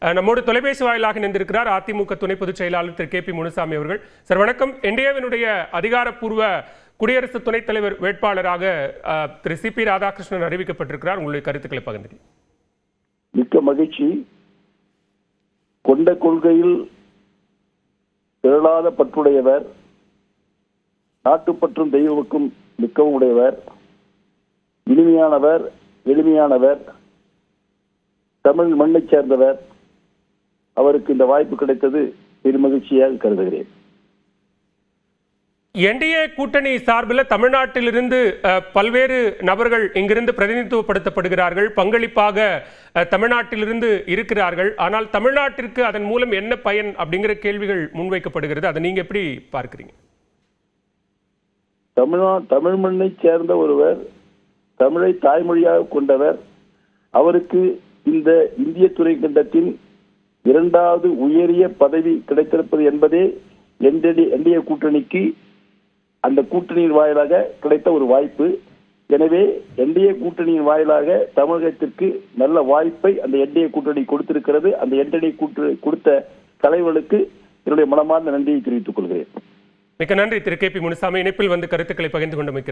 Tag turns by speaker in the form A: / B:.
A: நம்மோடு தொலைபேசி வாயிலாக நின்றிருக்கிறார் அதிமுக துணை பொதுச் செயலாளர் திரு கே பி முனுசாமி அவர்கள். சார் வணக்கம். என்டிஏவினுடைய அதிகாரப்பூர்வ குடியரசு துணைத் தலைவர் வேட்பாளராக திரு சி பி ராதாகிருஷ்ணன் அறிவிக்கப்பட்டிருக்கிறார். உங்களுடைய கருத்துக்களை பகிர்ந்து
B: மிக்க மகிழ்ச்சி. கொண்ட கொள்கையில் திரளாத பற்றுடையவர் நாட்டுப்பற்றும் தெய்வமுக்கும் மிக்கவும் உடையவர் இனிமையானவர் எளிமையானவர் தமிழ் மண்ணைச் சேர்ந்தவர் அவருக்கு இந்த வாய்ப்பு கிடைத்தது பெருமகிழ்ச்சியாக கருதுகிறேன்.
A: என்டிஏ கூட்டணி சார்பில் தமிழ்நாட்டிலிருந்து பல்வேறு நபர்கள் இங்கிருந்து பிரதிநிதித்துவப்படுத்தப்படுகிறார்கள். பங்களிப்பாக தமிழ்நாட்டிலிருந்து இருக்கிறார்கள். ஆனால் தமிழ்நாட்டிற்கு அதன் மூலம் என்ன பயன் அப்படிங்கிற கேள்விகள் முன்வைக்கப்படுகிறது. அதை நீங்க எப்படி பார்க்கிறீங்க?
B: தமிழ்நா தமிழ் மண்ணைச் சேர்ந்த ஒருவர் தமிழை தாய்மொழியாக கொண்டவர் அவருக்கு இந்த இந்திய துணைக்கண்டத்தின் இரண்டாவது உயரிய பதவி கிடைத்திருப்பது என்பதே என்டிஏ என்டிஏ கூட்டணிக்கு அந்த கூட்டணியின் வாயிலாக கிடைத்த ஒரு வாய்ப்பு. எனவே என்டிஏ கூட்டணியின் வாயிலாக தமிழகத்திற்கு நல்ல வாய்ப்பை அந்த என்டிஏ கூட்டணி கொடுத்திருக்கிறது அந்த என்டிஏ கூட்டணி கொடுத்த தலைவர்களுக்கு என்னுடைய மனமார்ந்த நன்றியை தெரிவித்துக் கொள்கிறேன்.
A: மிக்க நன்றி திரு கே பி முனுசாமி. இணைப்பில் வந்து கருத்துக்களை பகிர்ந்து கொண்டமைக்கு